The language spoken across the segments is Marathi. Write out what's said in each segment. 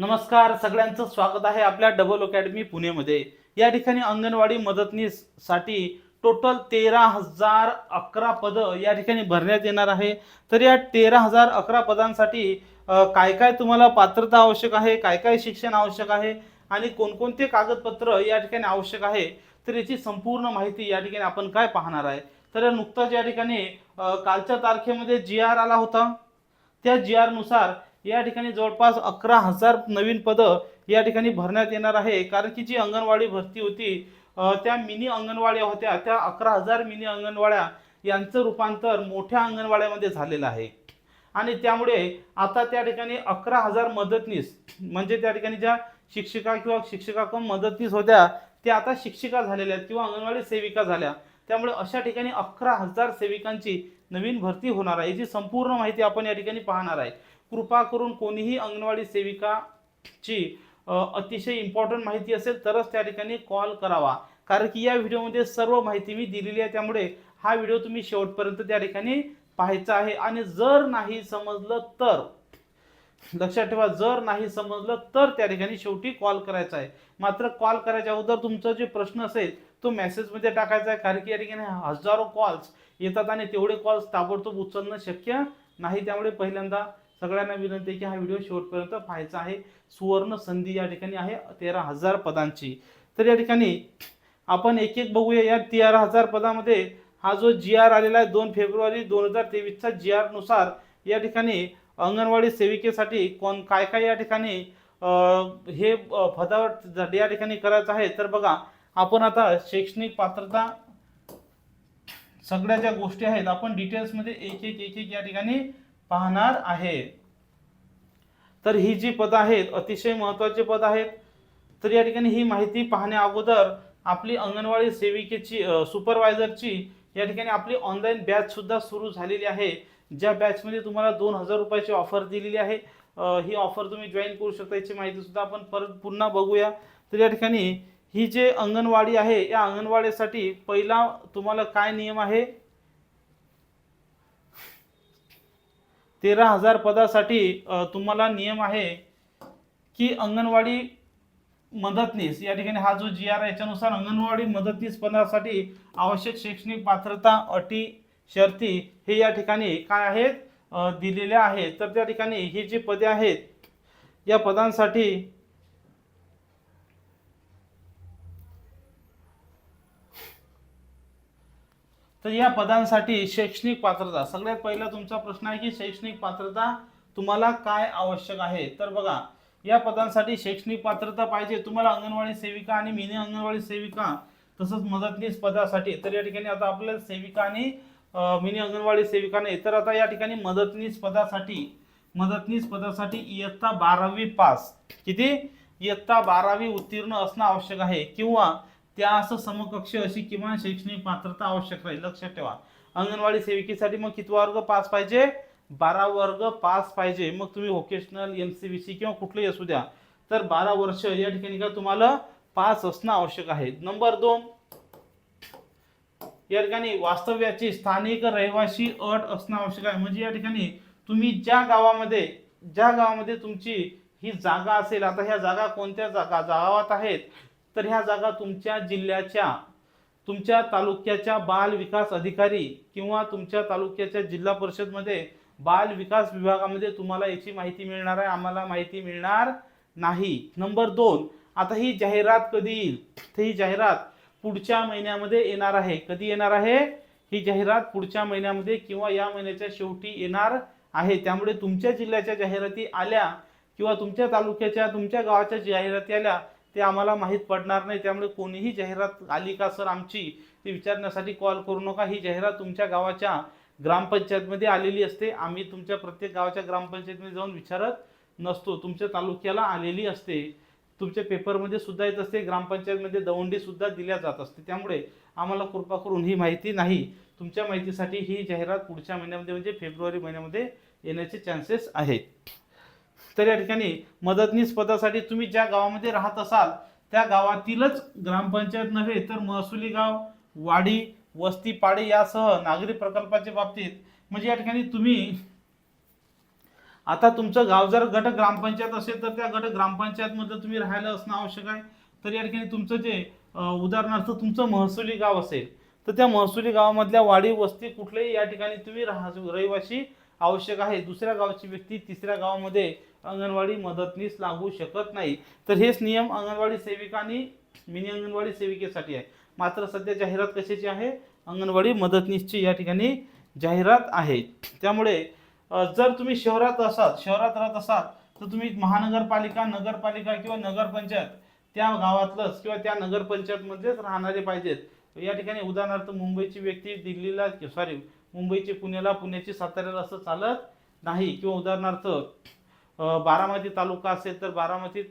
नमस्कार सगळ्यांचं स्वागत आहे आपल्या डबल अकॅडमी पुणेमध्ये. या ठिकाणी अंगणवाडी मदतनीससाठी टोटल तेरा हजार अकरा पदं या ठिकाणी भरण्यात येणार आहे. तर या तेरा हजार अकरा पदांसाठी काय काय तुम्हाला पात्रता आवश्यक आहे काय काय शिक्षण आवश्यक आहे आणि कोणकोणते कागदपत्र या ठिकाणी आवश्यक आहे तर याची संपूर्ण माहिती या ठिकाणी आपण काय पाहणार आहे? तर नुकताच या ठिकाणी कालच्या तारखेमध्ये जी आर आला होता. त्या जी आरनुसार या ठिकाणी जवळपास अकरा हजार नवीन पदं या ठिकाणी भरण्यात येणार आहे. कारण की जी अंगणवाडी भरती होती त्या मिनी अंगणवाड्या होत्या. त्या अकरा हजार मिनी अंगणवाड्या यांचं रूपांतर मोठ्या अंगणवाड्यामध्ये झालेलं आहे. आणि त्यामुळे आता त्या ठिकाणी अकरा हजार मदतनीस म्हणजे त्या ठिकाणी ज्या शिक्षिका किंवा शिक्षिका कम मदतनीस होत्या त्या आता शिक्षिका झालेल्या आहेत किंवा अंगणवाडी सेविका झाल्या. त्यामुळे अशा ठिकाणी अकरा हजार सेविकांची नवीन भरती होणार आहे याची संपूर्ण माहिती आपण या ठिकाणी पाहणार आहे. कृपा करून कोणीही अंगणवाडी सेविकाची अतिशय इम्पॉर्टंट माहिती असेल तरच त्या ठिकाणी कॉल करावा. कारण की या व्हिडिओमध्ये सर्व माहिती मी दिलेली आहे त्यामुळे हा व्हिडिओ तुम्ही शेवटपर्यंत त्या ठिकाणी पाहायचा आहे. आणि जर नाही समजलं तर लक्षात ठेवा जर नाही समजलं तर त्या ठिकाणी शेवटी कॉल करायचा आहे. मात्र कॉल करायच्या अगोदर तुमचा जे प्रश्न असेल तो मेसेजमध्ये टाकायचा आहे. कारण की या ठिकाणी हजारो कॉल्स येतात आणि तेवढे कॉल्स ताबडतोब उचलणं शक्य नाही. त्यामुळे पहिल्यांदा सगळ्यांना विनंती आहे की हा व्हिडिओ शेवटपर्यंत पाहायचा आहे. सुवर्ण संधी या ठिकाणी आहे तेरा हजार पदांची. तर या ठिकाणी आपण एक एक बघूया या तेरा हजार पदामध्ये हा जो जी आर आलेला आहे दोन फेब्रुवारी दोन हजार तेवीसचा जी आरनुसार या ठिकाणी अंगणवाडी सेविकेसाठी कोण काय काय या ठिकाणी हे पदावर या ठिकाणी करायचं आहे. तर बघा आपण आता शैक्षणिक पात्रता सगळ्या ज्या गोष्टी आहेत आपण डिटेल्समध्ये एक एक एक एक या ठिकाणी पाहणार आहे. तर ही जी पदं आहेत अतिशय महत्त्वाची पद आहेत. तर या ठिकाणी ही माहिती पाहण्या अगोदर आपली अंगणवाडी सेविकेची सुपरवायझरची या ठिकाणी आपली ऑनलाईन बॅच सुद्धा सुरू झालेली आहे. ज्या बॅचमध्ये तुम्हाला दोन हजार रुपयाची ऑफर दिलेली आहे. ही ऑफर तुम्ही जॉईन करू शकता. याची माहिती सुद्धा आपण परत पुन्हा बघूया. तर या ठिकाणी ही जे अंगणवाडी आहे या अंगणवाडीसाठी पहिला तुम्हाला काय नियम आहे? तेरा हजार पदासाठी तुम्हाला नियम आहे की अंगणवाडी मदतनीस या ठिकाणी हा जो जी आर आहे याच्यानुसार अंगणवाडी मदतनीस पदासाठी आवश्यक शैक्षणिक पात्रता अटी शर्ती हे या ठिकाणी काय आहेत? दिलेल्या आहेत. तर त्या ठिकाणी ही जी पदे आहेत या पदांसाठी तर या पदांसाठी शैक्षणिक पात्रता सगळ्यात पहिला तुमचा प्रश्न आहे की शैक्षणिक पात्रता तुम्हाला काय आवश्यक आहे? तर बघा या पदांसाठी शैक्षणिक पात्रता पाहिजे तुम्हाला अंगणवाडी सेविका आणि मिनी अंगणवाडी सेविका तसंच मदतनीस पदासाठी. तर या ठिकाणी आता आपल्याला सेविका आणि मिनी अंगणवाडी सेविका नाही. तर आता या ठिकाणी मदतनीस पदासाठी मदतनीस पदासाठी इयत्ता बारावी पास. किती? इयत्ता बारावी उत्तीर्ण असणं आवश्यक आहे. किंवा त्या असं समकक्ष अशी किमान शैक्षणिक पात्रता आवश्यक राहील. लक्षात ठेवा. अंगणवाडी सेविकेसाठी मग किती वर्ग पास पाहिजे? बारा वर्ग पास पाहिजे. मग तुम्ही vocational M C V C किंवा कुठलंही असू द्या तर बारा वर्ष या ठिकाणी का तुम्हाला पास असणं आवश्यक आहे. नंबर दोन. या ठिकाणी वास्तव्याची स्थानिक रहिवासी अट असणं आवश्यक आहे. म्हणजे या ठिकाणी तुम्ही ज्या गावामध्ये ज्या गावामध्ये तुमची ही जागा असेल आता ह्या जागा कोणत्या जागा गावात आहेत? तर ह्या जागा तुमच्या जिल्ह्याच्या तुमच्या तालुक्याच्या बाल विकास अधिकारी किंवा तुमच्या तालुक्याच्या जिल्हा परिषदमध्ये बाल विकास विभागामध्ये तुम्हाला याची माहिती मिळणार आहे. आम्हाला माहिती मिळणार नाही. नंबर दोन आता ही जाहिरात कधी येईल? तर ही जाहिरात पुढच्या महिन्यामध्ये येणार आहे. कधी येणार आहे? ही जाहिरात पुढच्या महिन्यामध्ये किंवा या महिन्याच्या शेवटी येणार आहे. त्यामुळे तुमच्या जिल्ह्याच्या जाहिराती आल्या किंवा तुमच्या तालुक्याच्या तुमच्या गावाच्या जाहिराती आल्या ते आम्हाला माहीत पडणार नाही. त्यामुळे कोणीही जाहिरात आली का सर आमची ते विचारण्यासाठी कॉल करू नका. ही जाहिरात तुमच्या गावाच्या ग्रामपंचायतमध्ये आलेली असते. आम्ही तुमच्या प्रत्येक गावाच्या ग्रामपंचायतमध्ये जाऊन विचारत नसतो. तुमच्या तालुक्याला आलेली असते. तुमच्या पेपरमध्ये सुद्धा येत असते. ग्रामपंचायतमध्ये दवंडीसुद्धा दिल्या जात असते. त्यामुळे आम्हाला कृपा करून ही माहिती नाही. तुमच्या माहितीसाठी ही जाहिरात पुढच्या महिन्यामध्ये म्हणजे फेब्रुवारी महिन्यामध्ये येण्याचे चान्सेस आहेत. तर या ठिकाणी मदतनीस पदासाठी तुम्ही ज्या गावामध्ये राहत असाल त्या गावातीलच ग्रामपंचायत नव्हे तर महसुली गाव वाडी वस्ती पाडी यासह नागरी प्रकल्पाच्या बाबतीत म्हणजे या ठिकाणी तुम्ही आता तुमचं गाव जर गट ग्रामपंचायत असेल तर त्या गट ग्रामपंचायतमध्ये तुम्ही राहायला असणं आवश्यक आहे. तर या ठिकाणी तुमचं जे उदाहरणार्थ तुमचं महसुली गाव असेल तर त्या महसुली गावामधल्या वाडी वस्ती कुठलेही या ठिकाणी तुम्ही राहा रहिवासी आवश्यक आहे. दुसऱ्या गावची व्यक्ती तिसऱ्या गावामध्ये अंगणवाडी मदतनीस लागू शकत नाही. तर हेच नियम अंगणवाडी सेविका आणि मिनी अंगणवाडी सेविकेसाठी आहे. मात्र सध्या जाहिरात कशाची आहे? अंगणवाडी मदतनीसची या ठिकाणी जाहिरात आहे. त्यामुळे जर तुम्ही शहरात असाल शहरात राहत असाल तर तुम्ही महानगरपालिका नगरपालिका किंवा नगरपंचायत त्या गावातलंच किंवा त्या नगरपंचायतमध्येच राहणारे पाहिजेत. या ठिकाणी उदाहरणार्थ मुंबईची व्यक्ती दिल्लीला सॉरी मुंबईची पुण्याला पुण्याची साताऱ्याला असं चालत नाही. किंवा उदाहरणार्थ बारामती तालुका असेल तर बारामतीत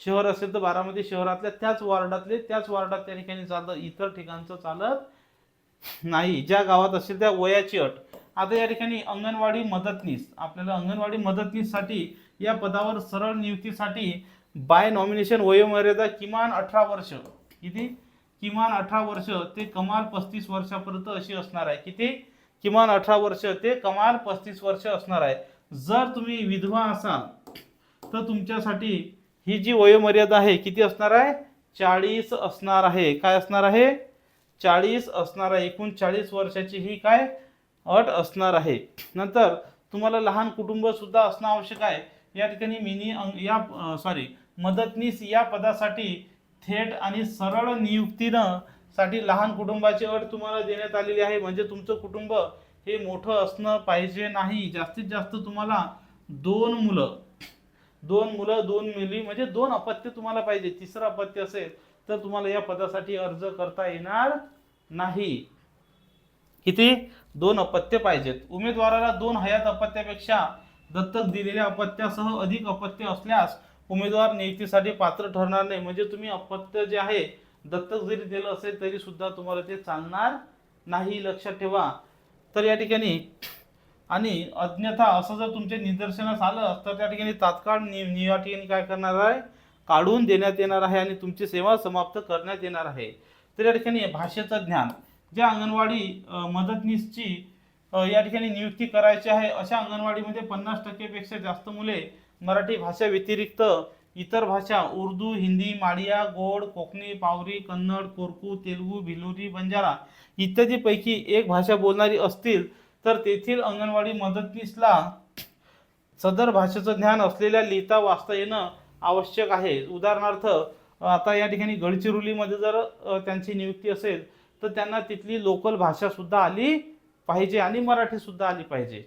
शहर असेल तर बारामती शहरातल्या त्याच वॉर्डातले त्याच वॉर्डात त्या ठिकाणी चालतं इतर ठिकाणचं चालत नाही. ज्या गावात असेल त्या वयाची अट. आता या ठिकाणी अंगणवाडी मदतनीस आपल्याला अंगणवाडी मदतनीससाठी या पदावर सरळ नियुक्तीसाठी बाय नॉमिनेशन वयोमर्यादा किमान अठरा वर्ष. किती? किमान अठरा वर्ष ते कमाल पस्तीस वर्षापर्यंत अशी असणार आहे. किती? किमान अठरा वर्ष ते कमाल पस्तीस वर्ष असणार आहे. जर तुम्ही विधवा असाल तर तुमच्यासाठी ही जी वयोमर्यादा आहे किती असणार आहे? चाळीस असणार आहे. काय असणार आहे? चाळीस असणार आहे. एकूण चाळीस वर्षाची ही काय? अट असणार आहे. नंतर तुम्हाला लहान कुटुंब सुद्धा असणं आवश्यक आहे. या ठिकाणी मिनी अंग- या सॉरी मदतनीस या पदासाठी थेट आणि सरळ नियुक्तीनं साठी लहान कुटुंबाची अट तुम्हाला देण्यात आलेली आहे. म्हणजे तुमचं कुटुंब हे मोठं असणं पाहिजे नाही. जास्तीत जास्त तुम्हाला दोन मुलं. दोन मुलं दोन मुली म्हणजे दोन अपत्य तुम्हाला पाहिजे. तिसरं अपत्य असेल तर तुम्हाला या पदासाठी अर्ज करता येणार नाही. किती? दोन अपत्य पाहिजेत. उमेदवाराला दोन हयात अपत्यापेक्षा दत्तक दिलेल्या अपत्यासह अधिक अपत्य असल्यास उमेदवार नियुक्तीसाठी पात्र ठरणार नाही. म्हणजे तुम्ही अपत्य जे आहे दत्तक जरी दिलं असेल तरी सुद्धा तुम्हाला ते चालणार नाही. लक्षात ठेवा. तर या ठिकाणी आणि अन्यथा असं जर तुमचे निदर्शनास आलं तर त्या ठिकाणी तात्काळ नि या ठिकाणी काय करणार आहे? काढून देण्यात येणार आहे आणि तुमची सेवा समाप्त करण्यात येणार आहे. तर या ठिकाणी भाषेचं ज्ञान ज्या अंगणवाडी मदतनीसची या ठिकाणी नियुक्ती करायची आहे अशा अंगणवाडीमध्ये पन्नास टक्केपेक्षा जास्त मुले मराठी भाषा व्यतिरिक्त इतर भाषा उर्दू हिंदी माडिया गोड कोकणी पावरी कन्नड कोरकू तेलुगू भिलोरी बंजारा इत्यादीपैकी एक भाषा बोलणारी असतील तर तेथील अंगणवाडी मदतनीसला सदर भाषेचं ज्ञान असलेल्या लिहिता वाचता येणं आवश्यक आहे. उदाहरणार्थ आता या ठिकाणी गडचिरोलीमध्ये जर त्यांची नियुक्ती असेल तर त्यांना तिथली लोकल भाषासुद्धा आली पाहिजे आणि मराठीसुद्धा आली पाहिजे.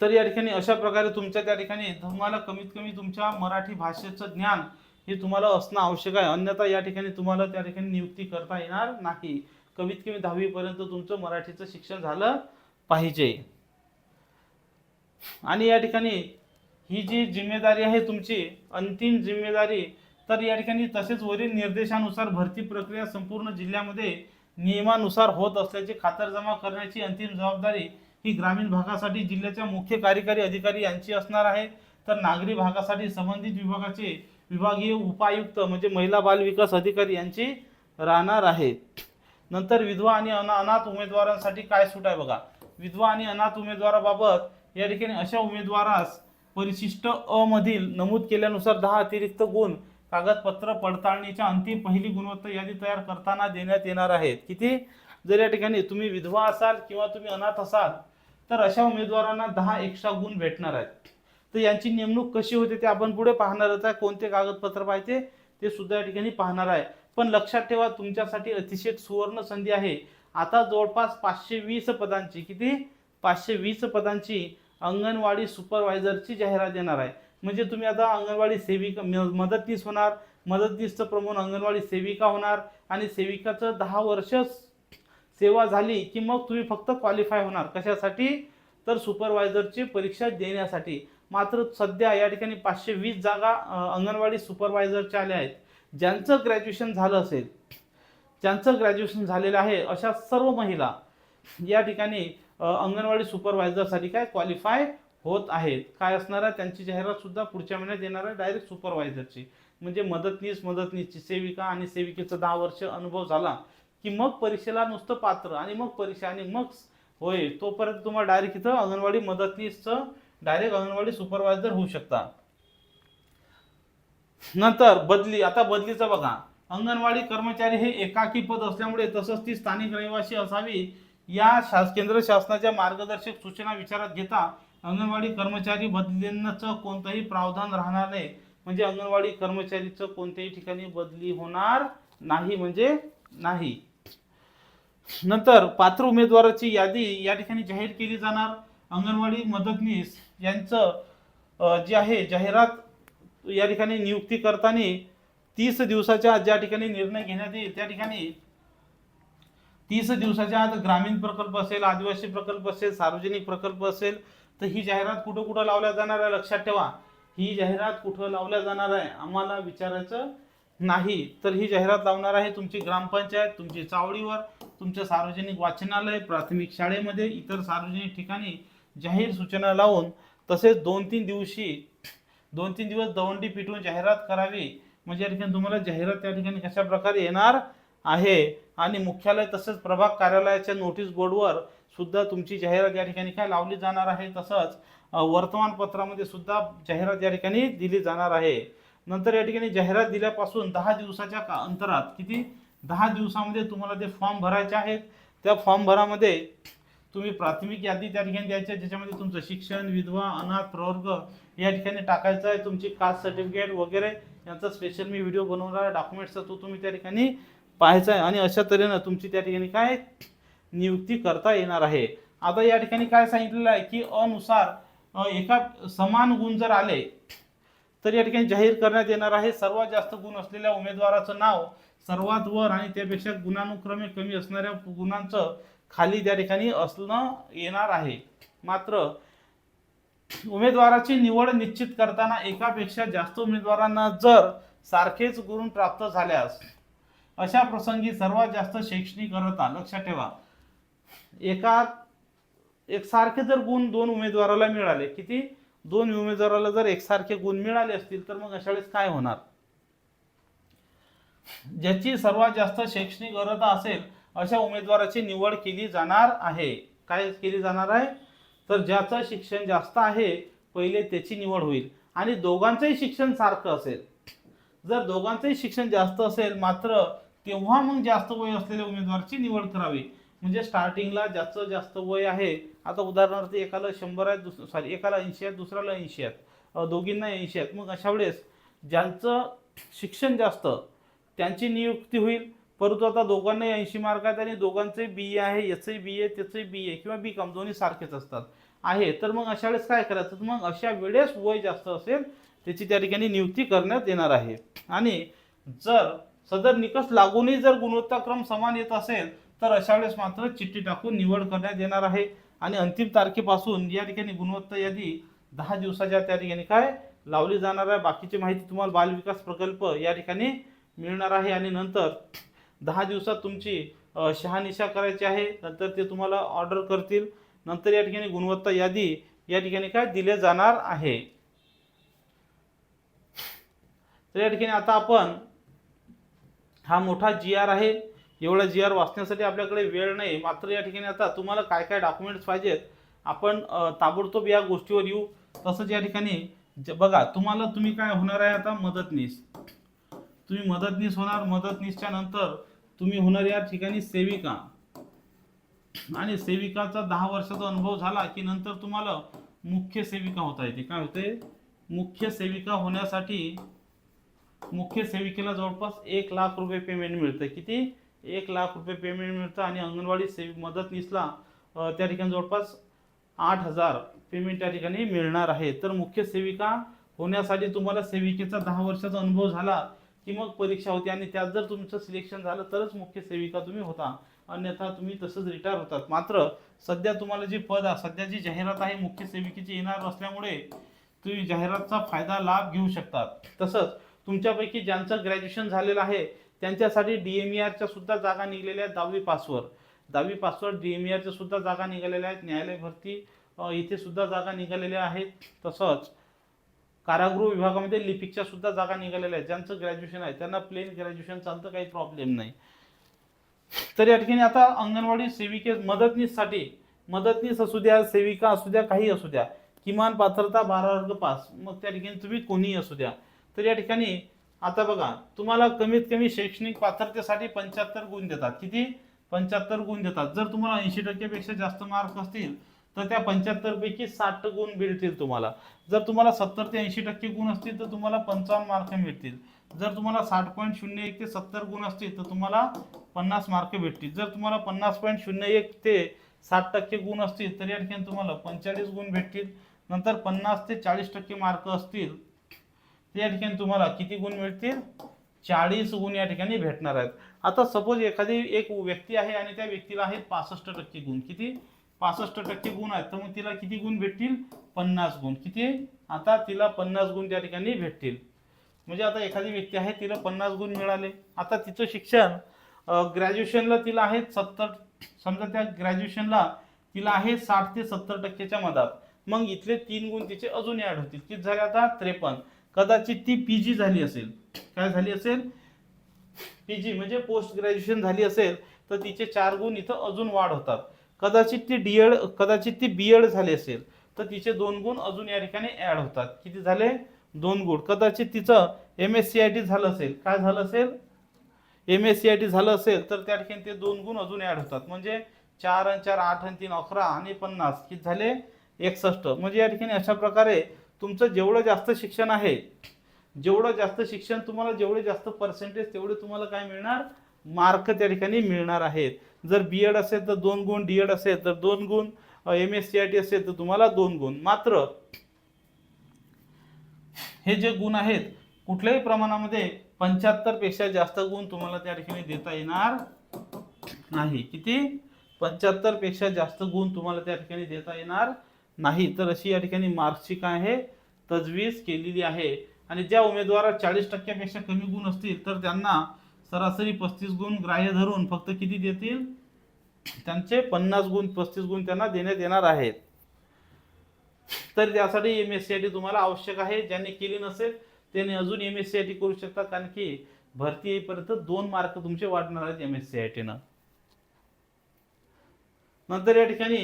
तर या ठिकाणी अशा प्रकारे तुमच्या त्या ठिकाणी तुम्हाला कमीत कमी तुमच्या मराठी भाषेचं ज्ञान हे तुम्हाला असणं आवश्यक आहे. अन्यथा या ठिकाणी तुम्हाला त्या ठिकाणी नियुक्ती करता येणार नाही. कमीत कमी दहावीपर्यंत तुमचं मराठीचं शिक्षण झालं पाहिजे. आणि या ठिकाणी ही जी जिम्मेदारी आहे तुमची अंतिम जिम्मेदारी तर या ठिकाणी तसेच वरील निर्देशानुसार भरती प्रक्रिया संपूर्ण जिल्ह्यामध्ये नियमानुसार होत असल्याची खातरजमा करण्याची अंतिम जबाबदारी ही ग्रामीण भागासाठी जिल्ह्याच्या मुख्य कार्यकारी अधिकारी यांची असणार आहे. तर नागरी भागासाठी संबंधित विभागाचे विभागीय उपायुक्त म्हणजे महिला बाल विकास अधिकारी यांची राहणार आहे. नंतर विधवा आणि अना अनाथ उमेदवारांसाठी काय सूट आहे बघा. विधवा आणि अनाथ उमेदवाराबाबत या ठिकाणी अशा उमेदवारास परिशिष्ट अ मधील नमूद केल्यानुसार दहा अतिरिक्त गुण कागदपत्र पडताळणीच्या अंतिम पहिली गुणवत्ता यादी तयार करताना देण्यात येणार आहेत. किती? जर या ठिकाणी तुम्ही विधवा असाल किंवा तुम्ही अनाथ असाल तर अशा उमेदवारांना दहा एक्स्ट्रा गुण भेटणार आहेत. तर यांची नेमणूक कशी होते ते आपण पुढे पाहणारच आहे. कोणते कागदपत्र पाहिजे ते सुद्धा या ठिकाणी पाहणार आहे. पण लक्षात ठेवा तुमच्यासाठी अतिशय सुवर्ण संधी आहे. आता जवळपास पाचशे वीस पदांची किती? पाचशे वीस पदांची अंगणवाडी सुपरवायझरची जाहिरात येणार आहे. म्हणजे तुम्ही आता अंगणवाडी सेविका म- मदतनीस होणार. मदतनीसचं प्रमाण अंगणवाडी सेविका होणार. आणि सेविकाचं दहा वर्ष सेवा झाली की मग तुम्ही फक्त क्वालिफाय होणार. कशासाठी? तर सुपरवायझरची परीक्षा देण्यासाठी. मात्र सध्या या ठिकाणी पाचशे वीस जागा अंगणवाडी सुपरवायझरच्या आल्या आहेत. ज्यांचं ग्रॅज्युएशन झालं असेल ज्यांचं ग्रॅज्युएशन झालेलं आहे अशा सर्व महिला या ठिकाणी अंगणवाडी सुपरवायझरसाठी काय क्वालिफाय होत आहेत. काय असणार आहे? त्यांची जाहिरातसुद्धा पुढच्या महिन्यात येणार आहे डायरेक्ट सुपरवायझरची म्हणजे मदतनीस मदतनीसची सेविका आणि सेविकेचा दहा वर्ष अनुभव झाला. की मग परीक्षेला नुसतं पात्र आणि मग परीक्षा आणि मग होय तोपर्यंत तुम्हाला डायरेक्ट इथं अंगणवाडी मदतनीसचं डायरेक्ट अंगणवाडी सुपरवायझर होऊ शकता. नंतर बदली आता बदलीचं बघा. अंगणवाडी कर्मचारी हे एकाकी पद असल्यामुळे तसंच ती स्थानिक रहिवासी असावी या शास केंद्र शासनाच्या मार्गदर्शक सूचना विचारात घेता अंगणवाडी कर्मचारी बदलींचं कोणतंही प्रावधान राहणार नाही. म्हणजे अंगणवाडी कर्मचारीचं कोणत्याही ठिकाणी बदली होणार नाही म्हणजे नाही. नंतर पात्र उमेदवाराची यादी या ठिकाणी जाहीर केली जाणार. अंगणवाडी मदतनीस यांचं जे आहे जाहिरात या ठिकाणी नियुक्ती करताना तीस दिवसाच्या आत ज्या ठिकाणी निर्णय घेण्यात येईल त्या ठिकाणी तीस दिवसाच्या आत ग्रामीण प्रकल्प असेल आदिवासी प्रकल्प असेल सार्वजनिक प्रकल्प असेल तर ही जाहिरात कुठं कुठं लावल्या जाणार आहे लक्षात ठेवा. ही जाहिरात कुठं लावल्या जाणार आहे आम्हाला विचारायचं नाही. तर ही जाहिरात लावणार आहे तुमची ग्रामपंचायत तुमची चावडीवर तुमच्या सार्वजनिक वाचनालय प्राथमिक शाळेमध्ये इतर सार्वजनिक ठिकाणी जाहीर सूचना लावून तसेच दोन तीन दिवशी दोन तीन दिवस दवंडी पिटवून जाहिरात करावी. म्हणजे या ठिकाणी तुम्हाला जाहिरात त्या ठिकाणी कशा प्रकारे येणार आहे? आणि मुख्यालय तसंच प्रभाग कार्यालयाच्या नोटीस बोर्डवर सुद्धा तुमची जाहिरात या ठिकाणी काय लावली जाणार आहे? तसंच वर्तमानपत्रामध्ये सुद्धा जाहिरात या ठिकाणी दिली जाणार आहे. नंतर या ठिकाणी जाहिरात दिल्यापासून दहा दिवसाच्या का अंतरात किती? दहा दिवसामध्ये तुम्हाला ते फॉर्म भरायचे आहेत त्या फॉर्म भरामध्ये तुम्ही प्राथमिक यादी त्या ठिकाणी द्यायची आहे ज्याच्यामध्ये तुमचं शिक्षण विधवा अनाथ प्रवर्ग या ठिकाणी टाकायचं आहे. तुमची कास्ट सर्टिफिकेट वगैरे यांचा स्पेशल मी व्हिडिओ बनवणार आहे. डॉक्युमेंट्सचा तो तुम्ही त्या ठिकाणी पाहायचा आहे. आणि अशा तऱ्हेनं तुमची त्या ठिकाणी काय नियुक्ती करता येणार आहे. आता या ठिकाणी काय सांगितलेलं आहे की अनुसार एका समान गुण जर आले तर या ठिकाणी जाहीर करण्यात येणार आहे. सर्वात जास्त गुण असलेल्या उमेदवाराचं नाव सर्वात वर आणि त्यापेक्षा गुणानुक्रमे कमी असणाऱ्या गुणांचं खाली त्या ठिकाणी असणं येणार आहे. मात्र उमेदवाराची निवड निश्चित करताना एकापेक्षा जास्त उमेदवारांना जर सारखेच गुण प्राप्त झाल्यास अशा प्रसंगी सर्वात जास्त शैक्षणिक अर्हता लक्षात ठेवा. एका एकसारखे जर गुण दोन उमेदवाराला मिळाले किती? दोन उमेदवाराला जर एकसारखे गुण मिळाले असतील तर मग अशा वेळेस काय होणार? ज्याची सर्वात जास्त शैक्षणिक अर्हता असेल अशा उमेदवाराची निवड केली जाणार आहे. काय केली जाणार आहे? तर ज्याचं शिक्षण जास्त आहे पहिले त्याची निवड होईल. आणि दोघांचंही शिक्षण सारखं असेल. जर दोघांचंही शिक्षण जास्त असेल मात्र तेव्हा मग जास्त वय असलेल्या उमेदवाराची निवड करावी. म्हणजे स्टार्टिंगला ज्याचं जास्त वय आहे. आता उदाहरणार्थ एकाला शंभर आहे दुस सॉरी एकाला ऐंशी आहेत दुसऱ्याला ऐंशी आहेत दोघींना ऐंशी आहेत. मग अशा वेळेस ज्यांचं शिक्षण जास्त त्यांची नियुक्ती होईल. परंतु आता दोघांनाही ऐंशी मार्क आहेत आणि दोघांचे बी ए आहे याचे बी ए त्याचे बी ए किंवा बी कॉम दोन्ही सारखेच असतात. आहे. तर मग अशा वेळेस काय करायचं? तर मग अशा वेळेस वय जास्त असेल त्याची त्या ठिकाणी नियुक्ती करण्यात येणार आहे. आणि जर सदर निकष लागूनही जर गुणवत्ताक्रम समान येत असेल तर अशा वेळेस मात्र चिठ्ठी टाकून निवड करण्यात येणार आहे. आणि अंतिम तारखेपासून या ठिकाणी गुणवत्ता यादी दहा दिवसाच्या त्या ठिकाणी काय लावली जाणार आहे. बाकीची माहिती तुम्हाला बालविकास प्रकल्प या ठिकाणी मिळणार आहे आणि नंतर दहा दिवसात तुमची शहानिशा करायची आहे नंतर ते तुम्हाला ऑर्डर करतील. नंतर या ठिकाणी गुणवत्ता यादी या ठिकाणी काय दिले जाणार आहे. तर या ठिकाणी आता आपण हा मोठा जी आर आहे. एवढा जी आर वाचण्यासाठी आपल्याकडे वेळ नाही. मात्र या ठिकाणी आता तुम्हाला काय काय डॉक्युमेंट्स पाहिजेत आपण ताबडतोब या गोष्टीवर येऊ. तसंच या ठिकाणी बघा तुम्हाला तुम्ही काय होणार आहे आता मदतनीस. तुम्ही मदतनीस होणार मदतनीसच्या नंतर तुम्ही होणार या ठिकाणी सेविका. आणि सेविकाचा दहा वर्षाचा अनुभव झाला की नंतर तुम्हाला मुख्य सेविका होता येते. काय होते? मुख्य सेविका होण्यासाठी मुख्य सेविकेला जवळपास एक लाख रुपये पेमेंट मिळतं. किती? एक लाख रुपये पेमेंट मिळतं आणि अंगणवाडी सेविक मदतनीसला त्या ठिकाणी जवळपास आठ हजार पेमेंट त्या ठिकाणी मिळणार आहे. तर मुख्य सेविका होण्यासाठी तुम्हाला सेविकेचा दहा वर्षाचा अनुभव झाला. की मग परीक्षा होती आणि त्यात जर तुमचं सिलेक्शन झालं तरच मुख्य सेविका तुम्ही होता. अन्यथा तुम्ही तसंच रिटायर होतात. मात्र सध्या तुम्हाला जी पद आहे सध्या जी जाहिरात आहे मुख्य सेविकेची येणार असल्यामुळे तुम्ही जाहिरातचा फायदा लाभ घेऊ शकतात. तसंच तुमच्यापैकी ज्यांचं ग्रॅज्युएशन झालेलं आहे त्यांच्यासाठी डी एम ई आरच्या सुद्धा जागा निघालेल्या आहेत दहावी पासवर. दहावी पासवर डी एम ई आरच्या सुद्धा जागा निघालेल्या आहेत. न्यायालय भरती इथे सुद्धा जागा निघालेल्या आहेत. तसंच कारागृह विभागामध्ये लिपिकच्या सुद्धा जागा निघालेल्या आहेत. ज्यांचं ग्रॅज्युएशन आहे त्यांना प्लेन ग्रॅज्युएशन चालतं काही प्रॉब्लेम नाही. तर या ठिकाणी आता अंगणवाडी सेविके मदतनीससाठी मदतनीस असू द्या सेविका असू द्या काही असू द्या किमान पात्रता बारा वर्ग पास मग त्या ठिकाणी तुम्ही कोणीही असू द्या. तर या ठिकाणी आता बघा तुम्हाला कमीत कमी शैक्षणिक पात्रतेसाठी पंच्याहत्तर गुण देतात. किती? पंच्याहत्तर गुण देतात. जर तुम्हाला ऐंशी टक्केपेक्षा जास्त मार्क असतील तर त्या पंच्याहत्तरपैकी साठ गुण मिळतील तुम्हाला. जर तुम्हाला सत्तर ते ऐंशी टक्के गुण असतील तर तुम्हाला पंचावन्न मार्क मिळतील. जर तुम्हाला साठ पॉईंट शून्य एक ते सत्तर गुण असतील तर तुम्हाला पन्नास मार्क भेटतील. जर तुम्हाला पन्नास पॉईंट शून्य एक ते साठ टक्के गुण असतील तर या ठिकाणी तुम्हाला पंचेचाळीस गुण भेटतील. नंतर पन्नास ते चाळीस टक्के मार्क असतील तर या ठिकाणी तुम्हाला किती गुण मिळतील? चाळीस गुण या ठिकाणी भेटणार आहेत. आता सपोज एखादी एक व्यक्ती आहे आणि त्या व्यक्तीला आहेत पासष्ट टक्के गुण. किती? पासष्ट टक्के गुण आहेत. तर मग तिला किती गुण भेटतील? पन्नास गुण. किती? आता तिला पन्नास गुण त्या ठिकाणी भेटतील. म्हणजे आता एखादी व्यक्ती आहे तिला पन्नास गुण मिळाले. आता तिचं शिक्षण ग्रॅज्युएशनला तिला आहे सत्तर समजा त्या ग्रॅज्युएशनला तिला आहे साठ ते सत्तर टक्केच्या मधात. मग इथले तीन गुण तिचे अजून ॲड होतील. किती झाले आता? त्रेपन्न. कदाचित ती पी जी झाली असेल. काय झाली असेल? पी जी म्हणजे पोस्ट ग्रॅज्युएशन झाली असेल तर तिचे चार गुण इथं अजून वाढ होतात. कदाचित ती डी एड कदाचित ती बी एड झाली असेल तर तिचे दोन गुण अजून या ठिकाणी ॲड होतात. किती झाले? दोन गुण. कदाचित तिचं M S C I T झालं असेल. काय झालं असेल? M S C I T झालं असेल तर त्या ठिकाणी ते दोन गुण अजून ॲड होतात. म्हणजे चार आणि चार आठ आणि तीन अकरा आणि पन्नास. किती झाले? एकसष्ट. म्हणजे या ठिकाणी अशा प्रकारे तुमचं जेवढं जास्त शिक्षण आहे जेवढं जास्त शिक्षण तुम्हाला जेवढे जास्त पर्सेंटेज तेवढे तुम्हाला काय मिळणार? मार्क त्या ठिकाणी मिळणार आहेत. जर बी एड असेल तर दोन गुण डी एड असेल तर दोन गुण M S C I T असेल तर तुम्हाला दोन गुण. मात्र हे जे गुण आहेत कुठल्याही प्रमाणामध्ये पंच्याहत्तरपेक्षा जास्त गुण तुम्हाला त्या ठिकाणी देता येणार नाही. किती? पंच्याहत्तरपेक्षा जास्त गुण तुम्हाला त्या ठिकाणी देता येणार नाही. तर अशी या ठिकाणी मार्क्सची काय आहे तजवीज केलेली आहे. आणि ज्या उमेदवारात चाळीस टक्क्यापेक्षा कमी गुण असतील तर त्यांना सरासरी पस्तीस गुण ग्राह्य धरून फक्त किती देतील? त्यांचे पन्नास गुण पस्तीस गुण त्यांना देण्यात येणार आहेत. तर त्यासाठी M S C I T तुम्हाला आवश्यक आहे. ज्यांनी केली नसेल त्याने अजून M S C I T करू शकता. कारण की भरती येईपर्यंत दोन मार्क तुमचे वाढणार आहेत एम एस सी आय टीनं नंतर या ठिकाणी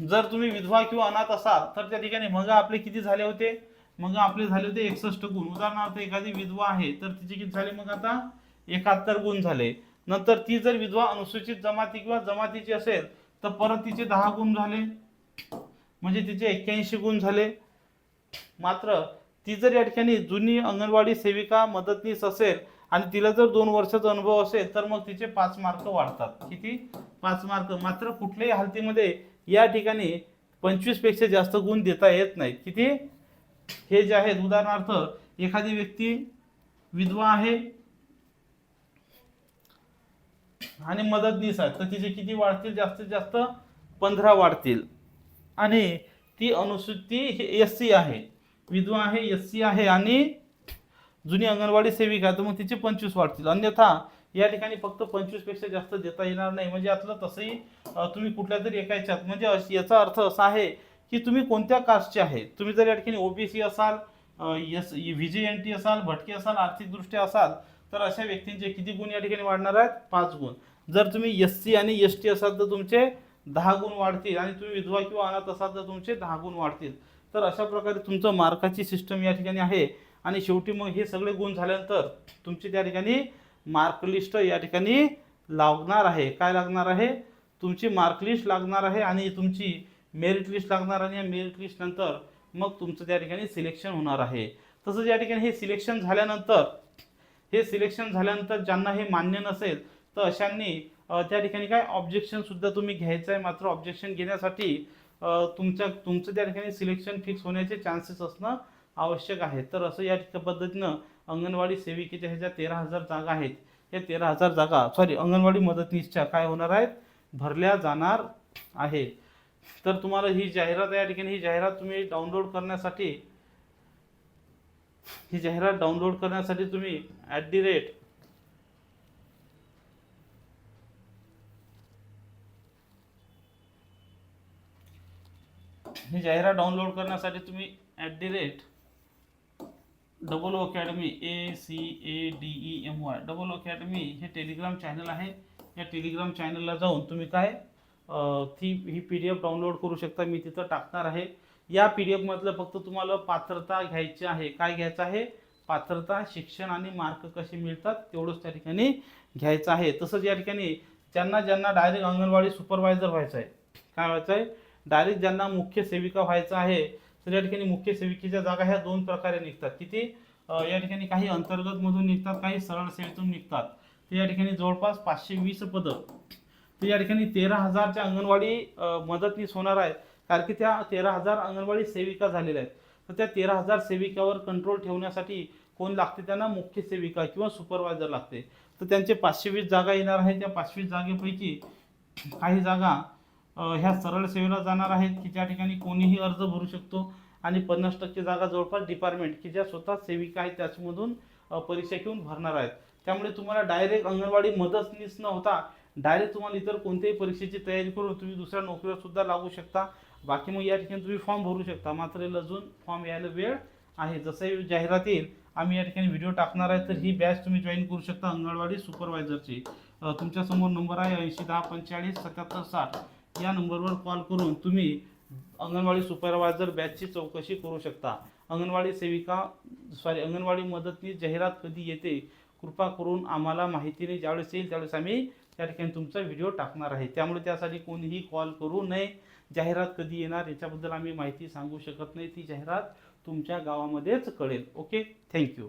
जर तुम्ही विधवा किंवा अनाथ असाल तर त्या ठिकाणी मग आपले किती झाले होते? मग आपले झाले होते एकसष्ट गुण. उदाहरणार्थ एखादी विधवा आहे तर तिचे किती झाले? मग आता एकाहत्तर गुण झाले. नंतर ती जर विधवा अनुसूचित जमाती किंवा जमातीची असेल तर परत तिचे दहा गुण झाले. म्हणजे तिचे एक्क्याऐंशी गुण झाले. मात्र ती जर या ठिकाणी जुनी अंगणवाडी सेविका मदतनीस असेल आणि तिला जर दोन वर्षाचा अनुभव असेल तर मग तिचे पाच मार्क वाढतात. किती? पाच मार्क. मात्र कुठल्याही हालतीमध्ये या ठिकाणी पंचवीसपेक्षा जास्त गुण देता येत नाहीत. किती? हे जे आहेत उदाहरणार्थ एखादी व्यक्ती विधवा आहे आणि मदतनीस आहे तर तिचे किती वाढतील? जास्तीत जास्त पंधरा वाढतील. आणि ती अनुसूचित एस सी आहे. विधवा आहे एस सी आहे आणि जुनी अंगणवाडी सेविका आहे, तर मग तिचे पंचवीस वाढतील. अन्यथा या ठिकाणी फक्त पंचवीसपेक्षा जास्त देता येणार नाही. म्हणजे यातलं तसंही तुम्ही कुठल्या तरी एका याच्यात म्हणजे याचा अर्थ असा आहे की तुम्ही कोणत्या कास्टचे आहे तुम्ही जर या ठिकाणी ओबीसी असाल S V G N T असाल भटके असाल आर्थिकदृष्ट्या असाल तर अशा व्यक्तींचे किती गुण या ठिकाणी वाढणार आहेत? पाच गुण. जर तुम्ही एस सी आणि एस टी असाल तर तुमचे दहा गुण वाढतील आणि तुम्ही विधवा किंवा अनाथ असाल तर तुमचे दहा गुण वाढतील. तर अशा प्रकारे तुमचं मार्काची सिस्टम या ठिकाणी आहे आणि शेवटी मग हे सगळे गुण झाल्यानंतर तुमची त्या ठिकाणी मार्क लिस्ट या ठिकाणी लागणार आहे. काय लागणार आहे? तुमची मार्कलिस्ट लागणार आहे आणि तुमची मेरिट लिस्ट लागणार आणि या मेरिट लिस्टनंतर मग तुमचं त्या ठिकाणी सिलेक्शन होणार आहे. तसंच या ठिकाणी हे सिलेक्शन झाल्यानंतर हे सिलेक्शन झाल्यानंतर ज्यांना हे मान्य नसेल तर अशांनी त्या ठिकाणी काय ऑब्जेक्शनसुद्धा तुम्ही घ्यायचं आहे मात्र ऑब्जेक्शन घेण्यासाठी तुमच्या तुमचं त्या ठिकाणी सिलेक्शन फिक्स होण्याचे चान्सेस असणं आवश्यक आहे. तर असं या ठिकाणी पद्धतीनं अंगणवाडी सेविकेच्या ह्या ज्या तेरा हजार जागा आहेत. या तेरा हजार जागा सॉरी अंगणवाडी मदतनीसच्या काय होणार आहेत? भरल्या जाणार आहे. तर तुम्हाला ही जाहिरात या ठिकाणी ही जाहिरात तुम्ही डाउनलोड करण्यासाठी ही जाहिरात डाउनलोड करण्यासाठी तुम्ही ॲट दी रेट ही जाहिरात डाउनलोड करण्यासाठी तुम्ही at the rate double academy A C A D E M Y double academy हे टेलिग्राम चॅनल आहे. या टेलिग्राम चॅनलला जाऊन तुम्ही काय ती ही पी डी एफ डाउनलोड करू शकता. मी तिथं टाकणार आहे. या पी डी एफमधलं फक्त तुम्हाला पात्रता घ्यायची आहे. काय घ्यायचं आहे? पात्रता शिक्षण आणि मार्क कसे मिळतात तेवढंच त्या ठिकाणी घ्यायचं आहे. तसंच या ठिकाणी ज्यांना ज्यांना डायरेक्ट अंगणवाडी सुपरवायझर व्हायचं आहे. काय व्हायचं आहे? डायरेक्ट ज्यांना मुख्य सेविका व्हायचं आहे तर या ठिकाणी मुख्य सेविकेच्या जागा ह्या दोन प्रकारे निघतात. किती? या ठिकाणी काही अंतर्गतमधून निघतात काही सरळ सेवेतून निघतात. तर या ठिकाणी जवळपास पाचशे वीस पदं. तर या ठिकाणी तेरा हजारच्या अंगणवाडी मदतनीस होणार आहे कारण की त्या तेरा हजार अंगणवाडी सेविका झालेल्या आहेत. तर त्या तेरा हजार सेविकावर कंट्रोल ठेवण्यासाठी कोण लागते त्यांना? मुख्य सेविका किंवा सुपरवायझर लागते. तर त्यांचे पाचशे वीस जागा येणार आहेत. त्या पाचशे जागेपैकी काही जागा ह्या सरळ सेवेला जाणार आहेत की ज्या ठिकाणी कोणीही अर्ज भरू शकतो आणि पन्नास टक्के जागा जवळपास डिपार्टमेंट की ज्या स्वतः सेविका आहेत त्याच्यामधून परीक्षा घेऊन भरणार आहेत. त्यामुळे तुम्हाला डायरेक्ट अंगणवाडी मदतनीस न होता डायरेक्ट तुम्हाला इतर कोणत्याही परीक्षेची तयारी करून तुम्ही दुसऱ्या नोकरीवर सुद्धा लागू शकता. बाकी मग या ठिकाणी तुम्ही फॉर्म भरू शकता. मात्र अजून फॉर्म यायला वेळ आहे. जसंही जाहिरात येईल आम्ही या ठिकाणी व्हिडिओ टाकणार आहे. तर ही बॅच तुम्ही जॉईन करू शकता अंगणवाडी सुपरवायझरची तुमच्यासमोर नंबर आहे ऐंशी दहा पंचेचाळीस सत्याहत्तर साठ. या नंबरवर कॉल करून तुम्ही अंगणवाडी सुपरवायझर बॅचची चौकशी करू शकता. अंगणवाडी सेविका सॉरी अंगणवाडी मदतनीस जाहिरात कधी येते कृपा करून आम्हाला माहितीने ज्यावेळेस येईल त्यावेळेस आम्ही त्या ठिकाणी तुमचा व्हिडिओ टाकणार आहे. त्यामुळे त्यासाठी कोणीही कॉल करू नये. जाहिरात कधी येणार याच्याबद्दल आम्ही माहिती सांगू शकत नाही. ती जाहिरात तुमच्या गावामध्येच कळेल. ओके? Thank you.